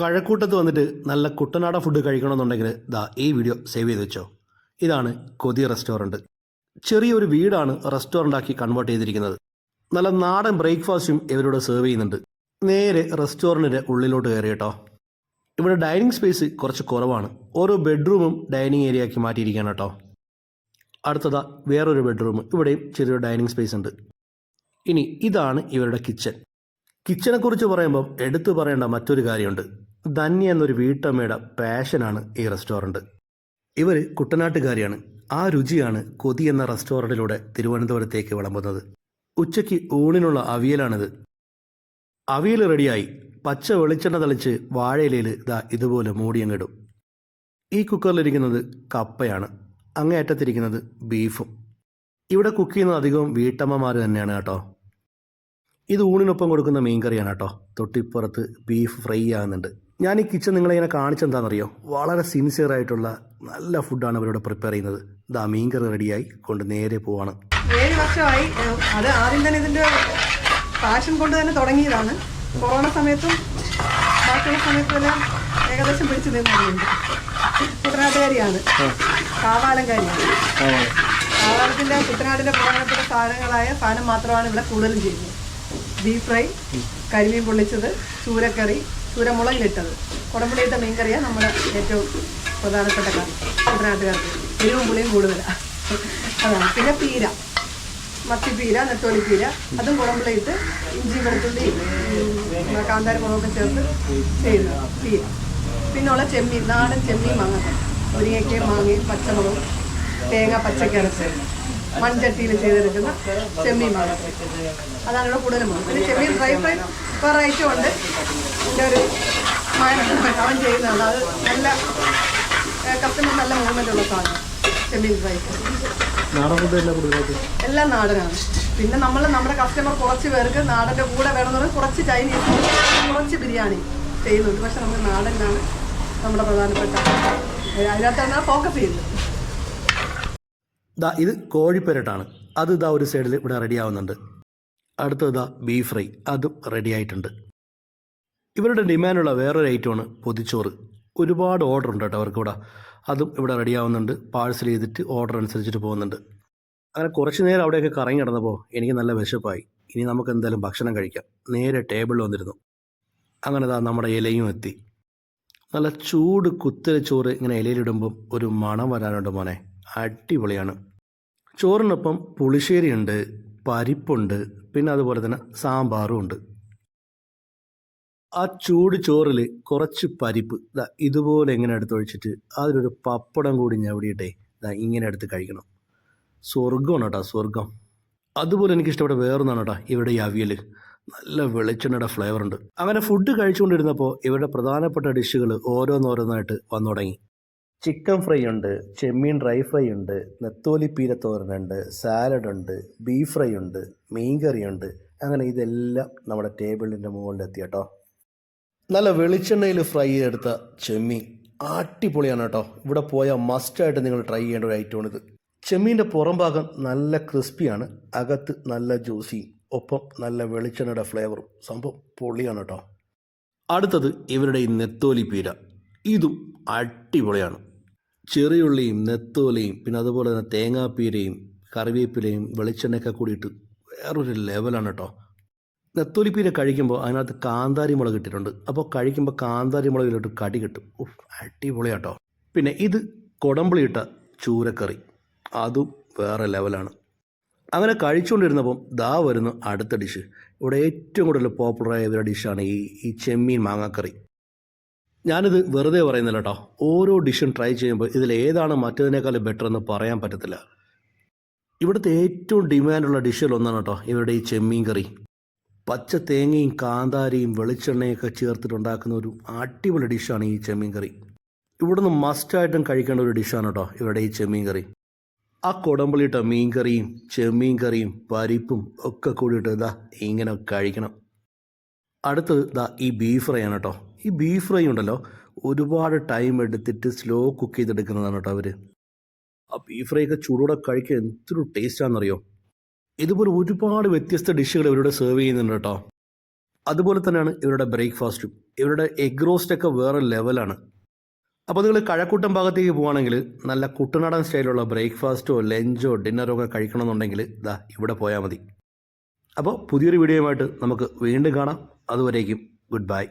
കഴക്കൂട്ടത്ത് വന്നിട്ട് നല്ല കുട്ടനാടൻ ഫുഡ് കഴിക്കണമെന്നുണ്ടെങ്കിൽ ദാ ഈ വീഡിയോ സേവ് ചെയ്ത് വെച്ചോ. ഇതാണ് കൊതി റെസ്റ്റോറന്റ് ചെറിയൊരു വീടാണ് റെസ്റ്റോറന്റ് ആക്കി കൺവേർട്ട് ചെയ്തിരിക്കുന്നത്. നല്ല നാടൻ ബ്രേക്ക്ഫാസ്റ്റും ഇവരോട് സെർവ് ചെയ്യുന്നുണ്ട്. നേരെ റെസ്റ്റോറന്റിന്റെ ഉള്ളിലോട്ട് കയറി കേട്ടോ. ഇവിടെ ഡൈനിങ് സ്പേസ് കുറച്ച് കുറവാണ്. ഓരോ ബെഡ്റൂമും ഡൈനിങ് ഏരിയ ആക്കി മാറ്റിയിരിക്കുകയാണ് കേട്ടോ. അടുത്തതാ വേറൊരു ബെഡ്റൂം ഇവിടെയും ചെറിയൊരു ഡൈനിങ് സ്പേസ് ഉണ്ട്. ഇനി ഇതാണ് ഇവരുടെ കിച്ചൺ കിച്ചനെക്കുറിച്ച് പറയുമ്പം എടുത്തു പറയേണ്ട മറ്റൊരു കാര്യമുണ്ട്. ധന്യ എന്നൊരു വീട്ടമ്മയുടെ പാഷനാണ് ഈ റെസ്റ്റോറന്റ്. ഇവർ കുട്ടനാട്ടുകാരിയാണ്. ആ രുചിയാണ് കൊതി എന്ന റെസ്റ്റോറന്റിലൂടെ തിരുവനന്തപുരത്തേക്ക് വിളമ്പുന്നത്. ഉച്ചയ്ക്ക് ഊണിനുള്ള അവിയലാണിത്. അവിയൽ റെഡിയായി. പച്ച വെളിച്ചെണ്ണ തളിച്ച് വാഴയിലയിൽ ഇതാ ഇതുപോലെ മൂടിയങ്ങിടും. ഈ കുക്കറിലിരിക്കുന്നത് കപ്പയാണ്. അങ്ങേയറ്റത്തിരിക്കുന്നത് ബീഫും. ഇവിടെ കുക്ക് ചെയ്യുന്നത് അധികവും വീട്ടമ്മമാർ തന്നെയാണ് കേട്ടോ. ഇത് ഊണിനൊപ്പം കൊടുക്കുന്ന മീൻകറിയാണ് കേട്ടോ. തൊട്ടിപ്പുറത്ത് ബീഫ് ഫ്രൈ ആകുന്നുണ്ട്. ഞാൻ ഈ കിച്ചൺ നിങ്ങളെ ഇങ്ങനെ കാണിച്ചെന്താണെന്നറിയോ വളരെ സിൻസിയർ ആയിട്ടുള്ള നല്ല ഫുഡാണ് അവരോട് പ്രിപ്പയർ ചെയ്യുന്നത്. ഇതാ മീൻ കറി റെഡിയായി കൊണ്ട് നേരെ പോവാണ്. ഏഴ് വർഷമായി അത് ആദ്യം തന്നെ ഇതിന്റെ പാഷൻ കൊണ്ട് തന്നെ തുടങ്ങിയതാണ്. കൊറോണ സമയത്തും ബാക്കിയുള്ള സമയത്തും എല്ലാം ഏകദേശം പിടിച്ചു നിന്നുണ്ട് കുട്ടനാട്ടുകാരിയാണ്. കാവാലംകാരിയാണ്. കാവാലത്തിന്റെ കുട്ടനാടിന്റെ പ്രധാനപ്പെട്ട സാധനങ്ങളായ സാധനം മാത്രമാണ് ഇവിടെ കൂടുതലും ചെയ്യുന്നത്. ബീഫ് ഫ്രൈ കരിമീൻ പൊള്ളിച്ചത് ചൂരക്കറി ചൂരമുളകിലിട്ടത്. കുടമ്പുളിയിട്ട മീൻകറിയാണ് നമ്മുടെ ഏറ്റവും പ്രധാനപ്പെട്ട കറി. കുട്ടനാട്ടുകാർക്ക് എരിവും പുളിയും കൂടുതലാണ് അതാണ്. പിന്നെ പീര. മത്തിപ്പീര നെത്തോലിപ്പീര അതും കുടമ്പുളിയിട്ട് ഇഞ്ചി വെളുത്തുള്ളി ഉം, കാന്താരി മുളകൊക്കെ ചേർത്ത് ചെയ്യുന്നത് പീര. പിന്നുള്ള ചെമ്മീൻ നാടൻ ചെമ്മീൻ മാങ്ങ. മുരിങ്ങയ്ക്കയും മാങ്ങയും പച്ചമുളകും തേങ്ങ പച്ചക്കരച്ച് മൺചട്ടിയിൽ ചെയ്തെടുക്കുന്ന ചെമ്മീൻ മാങ്ങ അതാണ് ഇവിടെ കൂടുതലും പോകുന്നത് പിന്നെ ചെമ്മീൻ ഡ്രൈ ഫ്രൈ വേറെ ഐറ്റം ഉണ്ട്. എന്റെ ഒരു അവൻ ചെയ്യുന്നതാണ്. അത് നല്ല കസ്റ്റമർ നല്ല മൂവ്മെന്റ് ഉള്ള സാധനം. ചെമ്മീൻ ഫ്രൈ. എല്ലാം നാടനാണ്. പിന്നെ നമ്മൾ നമ്മുടെ കസ്റ്റമർ കുറച്ച് പേർക്ക് നാടന്റെ കൂടെ വേണമെന്ന് പറഞ്ഞാൽ കുറച്ച് ചൈനീസ് കുറച്ച് ബിരിയാണി ചെയ്യുന്നുണ്ട്. പക്ഷെ നമ്മൾ നാടനാണ് നമ്മുടെ പ്രധാനപ്പെട്ട. അതിനകത്ത് അതിനകത്താണ് ഫോക്കസ് ചെയ്യുന്നത് ദാ ഇത് കോഴിപ്പെരട്ടാണ്. അത് ഇതാ ഒരു സൈഡിൽ ഇവിടെ റെഡി ആവുന്നുണ്ട്. അടുത്തത് ഇതാ ബീഫ് ഫ്രൈ അതും റെഡി ആയിട്ടുണ്ട്. ഇവരുടെ ഡിമാൻഡുള്ള വേറൊരു ഐറ്റമാണ് പൊതിച്ചോറ്. ഒരുപാട് ഓർഡർ ഉണ്ട് കേട്ടോ അവർക്ക് ഇവിടെ അതും ഇവിടെ റെഡി ആവുന്നുണ്ട്. പാഴ്സൽ ചെയ്തിട്ട് ഓർഡർ അനുസരിച്ചിട്ട് പോകുന്നുണ്ട്. അങ്ങനെ കുറച്ച് നേരം അവിടെയൊക്കെ കറങ്ങി കിടന്നപ്പോൾ എനിക്ക് നല്ല വിശപ്പായി. ഇനി നമുക്ക് എന്തായാലും ഭക്ഷണം കഴിക്കാം. നേരെ ടേബിളിൽ വന്നിരുന്നു. അങ്ങനെ ദാ നമ്മുടെ ഇലയും എത്തി. നല്ല ചൂട് കുത്തര ചോറ് ഇങ്ങനെ ഇലയിലിടുമ്പം ഒരു മണം വരാനുണ്ട് മോനെ. അടിപൊളിയാണ്. ചോറിനൊപ്പം പുളിശ്ശേരിയുണ്ട് പരിപ്പുണ്ട് പിന്നെ അതുപോലെ തന്നെ സാമ്പാറും ഉണ്ട്. ആ ചൂട് ചോറിൽ കുറച്ച് പരിപ്പ് ഇതാ ഇതുപോലെ ഇങ്ങനെ എടുത്തൊഴിച്ചിട്ട് അതിലൊരു പപ്പടം കൂടി ഞവിടിയിട്ടേ ഇതാ ഇങ്ങനെ എടുത്ത് കഴിക്കണം. സ്വർഗമാണ് കേട്ടോ സ്വർഗം അതുപോലെ എനിക്ക് ഇഷ്ടപ്പെട്ട വേറൊന്നാണ് കേട്ടോ ഇവിടെ ഈ അവിയൽ നല്ല വെളിച്ചെണ്ണയുടെ ഫ്ലേവർ ഉണ്ട് അങ്ങനെ ഫുഡ് കഴിച്ചുകൊണ്ടിരുന്നപ്പോൾ ഇവരുടെ പ്രധാനപ്പെട്ട ഡിഷുകൾ ഓരോന്നോരോന്നായിട്ട് വന്നു തുടങ്ങി. ചിക്കൻ ഫ്രൈ ഉണ്ട് ചെമ്മീൻ ഡ്രൈ ഫ്രൈ ഉണ്ട് നെത്തോലി പീരത്തോരനുണ്ട് സാലഡ് ഉണ്ട് ബീഫ് ഫ്രൈ ഉണ്ട് മീൻകറി ഉണ്ട്. അങ്ങനെ ഇതെല്ലാം നമ്മുടെ ടേബിളിന്റെ മുകളിലെത്തി കേട്ടോ. നല്ല വെളിച്ചെണ്ണയിൽ ഫ്രൈ ചെയ്തെടുത്ത ചെമ്മീൻ അടിപൊളിയാണ് കേട്ടോ. ഇവിടെ പോയാൽ മസ്റ്റായിട്ട് നിങ്ങൾ ട്രൈ ചെയ്യേണ്ട ഒരു ഐറ്റമാണിത് ചെമ്മീന്റെ പുറം ഭാഗം നല്ല ക്രിസ്പിയാണ് അകത്ത് നല്ല ജ്യൂസിയും ഒപ്പം നല്ല വെളിച്ചെണ്ണയുടെ ഫ്ലേവറും സംഭവം പൊളിയാണ് കേട്ടോ. അടുത്തത് ഇവരുടെ ഈ നെത്തോലി പീര. ഇതും അടിപൊളിയാണ്. ചെറിയുള്ളിയും നെത്തോലിയും പിന്നെ അതുപോലെ തന്നെ തേങ്ങാപ്പീരയും കറിവേപ്പിലയും വെളിച്ചെണ്ണയൊക്കെ കൂടിയിട്ട് വേറൊരു ലെവലാണ് കേട്ടോ നെത്തോലിപ്പീര കഴിക്കുമ്പോൾ അതിനകത്ത് കാന്താരി മുളക് അപ്പോൾ കഴിക്കുമ്പോൾ കാന്താരി മുളകിലോട്ട് കടി കിട്ടും. അടിപൊളിയാട്ടോ പിന്നെ ഇത് കൊടമ്പളി ഇട്ട ചൂരക്കറി. അതും വേറെ ലെവലാണ്. അങ്ങനെ കഴിച്ചുകൊണ്ടിരുന്നപ്പം ദാ വരുന്നു അടുത്ത ഡിഷ്. ഇവിടെ ഏറ്റവും കൂടുതൽ പോപ്പുലറായ ഒരു ഡിഷാണ് ഈ ഈ ചെമ്മീൻ മാങ്ങാക്കറി. ഞാനിത് വെറുതെ പറയുന്നില്ല കേട്ടോ ഓരോ ഡിഷും ട്രൈ ചെയ്യുമ്പോൾ ഇതിൽ ഏതാണ് മറ്റതിനേക്കാൾ ബെറ്റർ എന്ന് പറയാൻ പറ്റത്തില്ല. ഇവിടുത്തെ ഏറ്റവും ഡിമാൻഡുള്ള ഡിഷിൽ ഒന്നാണ് കേട്ടോ ഇവരുടെ ഈ ചെമ്മീൻ കറി. പച്ച തേങ്ങയും കാന്താരിയും വെളിച്ചെണ്ണയൊക്കെ ചേർത്തിട്ടുണ്ടാക്കുന്ന ഒരു അടിപൊളി ഡിഷാണ് ഈ ചെമ്മീൻ കറി. ഇവിടുന്ന് മസ്റ്റായിട്ടും കഴിക്കേണ്ട ഒരു ഡിഷാണ് കേട്ടോ ഇവരുടെ ഈ ചെമ്മീൻ കറി. ആ കുടമ്പളിയിട്ട മീൻ കറിയും ചെമ്മീൻ കറിയും പരിപ്പും ഒക്കെ കൂടിയിട്ട് ഇതാ ഇങ്ങനെ കഴിക്കണം. അടുത്തത് ദാ ഈ ബീഫ് ഫ്രൈ ആണ് കേട്ടോ ഈ ബീഫ് ഫ്രൈ ഉണ്ടല്ലോ ഒരുപാട് ടൈം എടുത്തിട്ട് സ്ലോ കുക്ക് ചെയ്തെടുക്കുന്നതാണ് കേട്ടോ അവർ ആ ബീഫ് ഫ്രൈ ഒക്കെ ചൂടോടെ കഴിക്കാൻ എന്തൊരു ടേസ്റ്റാണെന്നറിയോ ഇതുപോലെ ഒരുപാട് വ്യത്യസ്ത ഡിഷുകൾ ഇവരുടെ സെർവ് ചെയ്യുന്നുണ്ട് കേട്ടോ അതുപോലെ തന്നെയാണ് ഇവരുടെ ബ്രേക്ക്ഫാസ്റ്റും ഇവരുടെ എഗ് റോസ്റ്റൊക്കെ വേറെ ലെവലാണ് അപ്പോൾ നിങ്ങൾ കഴക്കൂട്ടം ഭാഗത്തേക്ക് പോവുകയാണെങ്കിൽ നല്ല കുട്ടനാടൻ സ്റ്റൈലുള്ള ബ്രേക്ക്ഫാസ്റ്റോ ലഞ്ചോ ഡിന്നറോ ഒക്കെ കഴിക്കണമെന്നുണ്ടെങ്കിൽ ഇതാ ഇവിടെ പോയാൽ മതി. അപ്പോൾ പുതിയൊരു വീഡിയോയുമായിട്ട് നമുക്ക് വീണ്ടും കാണാം. അതുവരേക്കും ഗുഡ് ബൈ